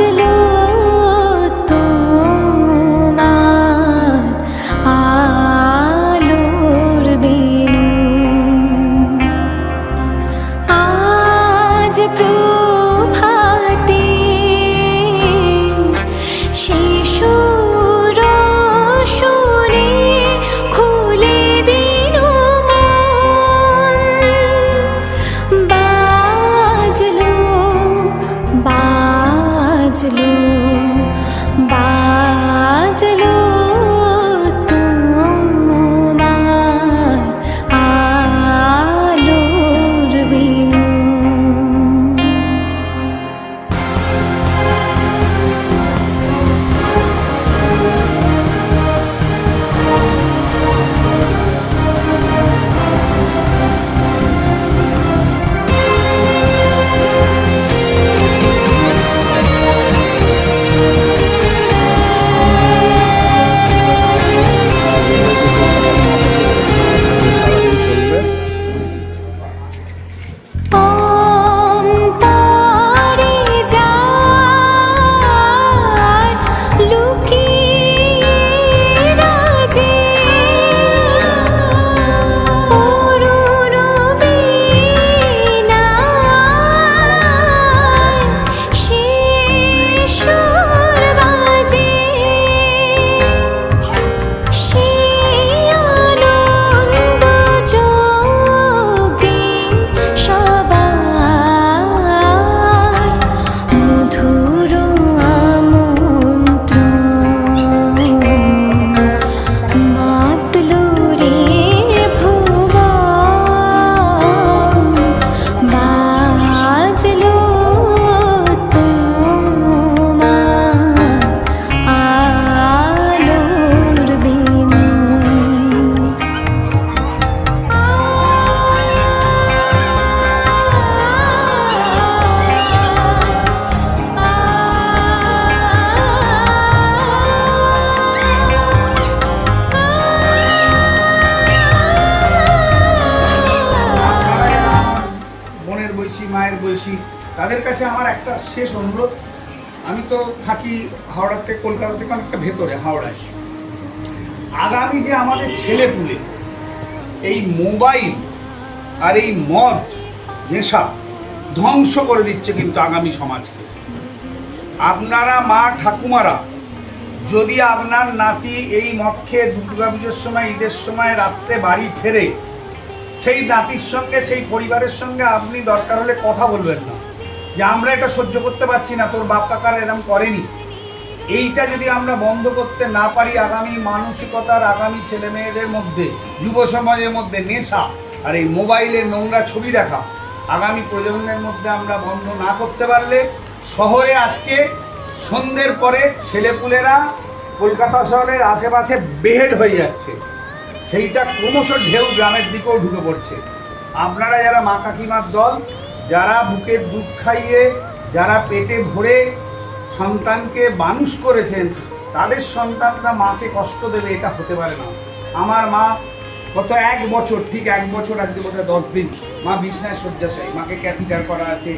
বাঁচলো তোমার আলোর বেনু আজ প্রভা তাদের কাছে আমার একটা শেষ অনুরোধ। আমি তো থাকি হাওড়া থেকে কলকাতা থেকে অনেকটা ভেতরে, হাওড়ায়। আগামী যে আমাদের ছেলে পুলে এই মোবাইল আর এই মদ নেশা ধ্বংস করে দিচ্ছে কিন্তু আগামী সমাজকে। আপনারা মা ঠাকুমারা, যদি আপনার নাতি এই মদ খেয়ে দুর্গা পুজোর সময়, ঈদের সময়, রাত্রে বাড়ি ফেরে, সেই নাতির সঙ্গে, সেই পরিবারের সঙ্গে আপনি দরকার হলে কথা বলবেন না। যে আমরা এটা সহ্য করতে পারছি না, তোর বাপ কাকার এরম করেনি। এইটা যদি আমরা বন্ধ করতে না পারি আগামী মানসিকতার আগামী ছেলে মেয়েদের মধ্যে, যুব সমাজের মধ্যে নেশা আর এই মোবাইলে নোংরা ছবি দেখা, আগামী প্রজন্মের মধ্যে আমরা বন্ধ না করতে পারলে শহরে আজকে সন্ধ্যের পরে ছেলেপুলেরা কলকাতা শহরের আশেপাশে বেহেড হয়ে যাচ্ছে। সেইটা ক্রমশ ঢেউ গ্রামের দিকেও ঢুকে পড়ছে। আপনারা যারা মা কাকিমার দল যারা বুকের দুধ খাইয়ে, যারা পেটে ভরে সন্তানকে মানুষ করেছেন, তাদের সন্তানরা মাকে কষ্ট দেবে, এটা হতে পারে না। আমার মা গত এক বছর, ঠিক এক বছর আজকে বোধহয় দশ দিন, মা বিছনায় শয্যাশায়ী, মাকে ক্যাথিটার করা আছে,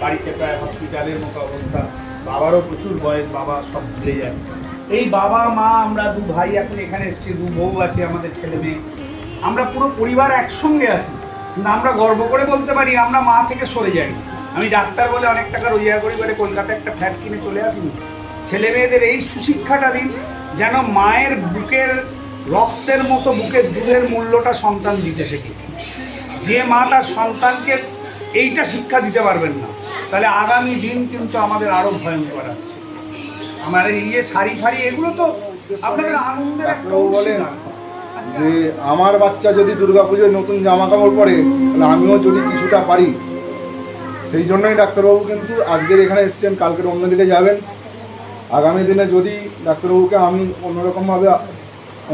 বাড়িতে প্রায় হসপিটালের মতো অবস্থা, বাবারও প্রচুর বয়স, বাবা সব ভুলে যায়। এই বাবা, মা, আমরা দু ভাই এখন এখানে এসেছি, দু বউ আছে আমাদের ছেলে মেয়ে। আমরা পুরো পরিবার একসঙ্গে আছি। কিন্তু আমরা গর্ব করে বলতে পারি, আমরা মা থেকে সরে যাই। আমি ডাক্তার বলে অনেক টাকা রোজগার করি বলে কলকাতায় একটা ফ্ল্যাট কিনে চলে আসিনি। ছেলে মেয়েদের এই সুশিক্ষাটা দিন, যেন মায়ের বুকের রক্তের মতো বুকের দুধের মূল্যটা সন্তান দিতে শেখে। যে মা তার সন্তানকে এইটা শিক্ষা দিতে পারবেন না। তাহলে আগামী দিন কিন্তু আমাদের আরও ভয়ঙ্কর আসছে। আমার এই যে শাড়ি ফাড়ি, এগুলো তো আপনাদের আনন্দের একটা বলেন। যে আমার বাচ্চা যদি দুর্গাপুজোয় নতুন জামা কাপড় পরে, তাহলে আমিও যদি কিছুটা পারি। সেই জন্যই ডাক্তারবাবু কিন্তু আজকের এখানে এসছেন কালকের অন্যদিকে যাবেন। আগামী দিনে যদি ডাক্তারবাবুকে আমি অন্যরকমভাবে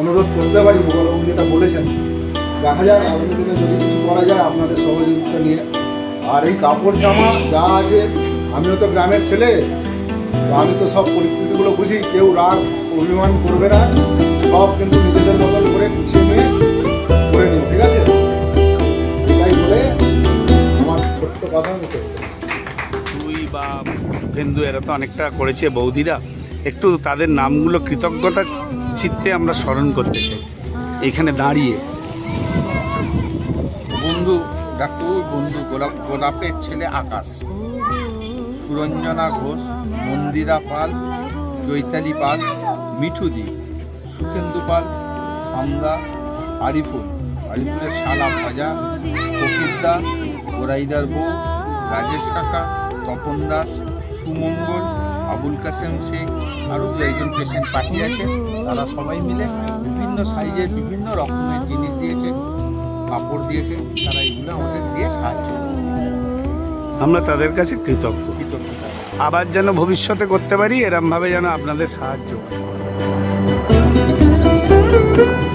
অনুরোধ করতে পারি ভূগোলবাবু যেটা বলেছেন, দেখা যাক আগামী দিনে যদি কিছু করা যায়, আপনাদের সহযোগিতা নিয়ে। আর এই কাপড় জামা যা আছে, আমিও তো গ্রামের ছেলে আমি তো সব পরিস্থিতিগুলো বুঝি, কেউ রাগ, অভিমান করবে না। সব কিন্তু নিজেদের মতন করে গুছিয়ে নিয়ে করে নিও ঠিক আছে? এটাই বলে আমার ছোট্ট কথা আমি করছি। তুই বা ভেন্দু এরা তো অনেকটা করেছে বৌদিরা। একটু তাদের নামগুলো কৃতজ্ঞতা চিত্তে আমরা স্মরণ করতে চাই। এখানে দাঁড়িয়ে। বন্ধু ডাক্তারবাবুর বন্ধু গোলাপ গোলাপের ছেলে আকাশ। সুরঞ্জনা ঘোষ মন্দিরা পাল চৈতালি পাল মিঠুদি। সুখেন্দু পাল সামদা আরিফুল। আরিফুলের শালা ভাজা ফকিরদা গোরাইদার বউ রাজেশ কাকা তপন দাস সুমঙ্গল আবুল কাসেম শেখ আরও দু একজন পেশেন্ট পাঠিয়েছে তারা সবাই মিলে বিভিন্ন সাইজের বিভিন্ন রকমের জিনিস দিয়েছে কাপড় দিয়েছে। তারা এগুলো আমাদের দিয়ে সাহায্য করেছে। আমরা তাদের কাছে কৃতজ্ঞ। কৃতজ্ঞতা। আবার যেন ভবিষ্যতে করতে পারি এরমভাবে যেন আপনাদের সাহায্য হয়। thank you.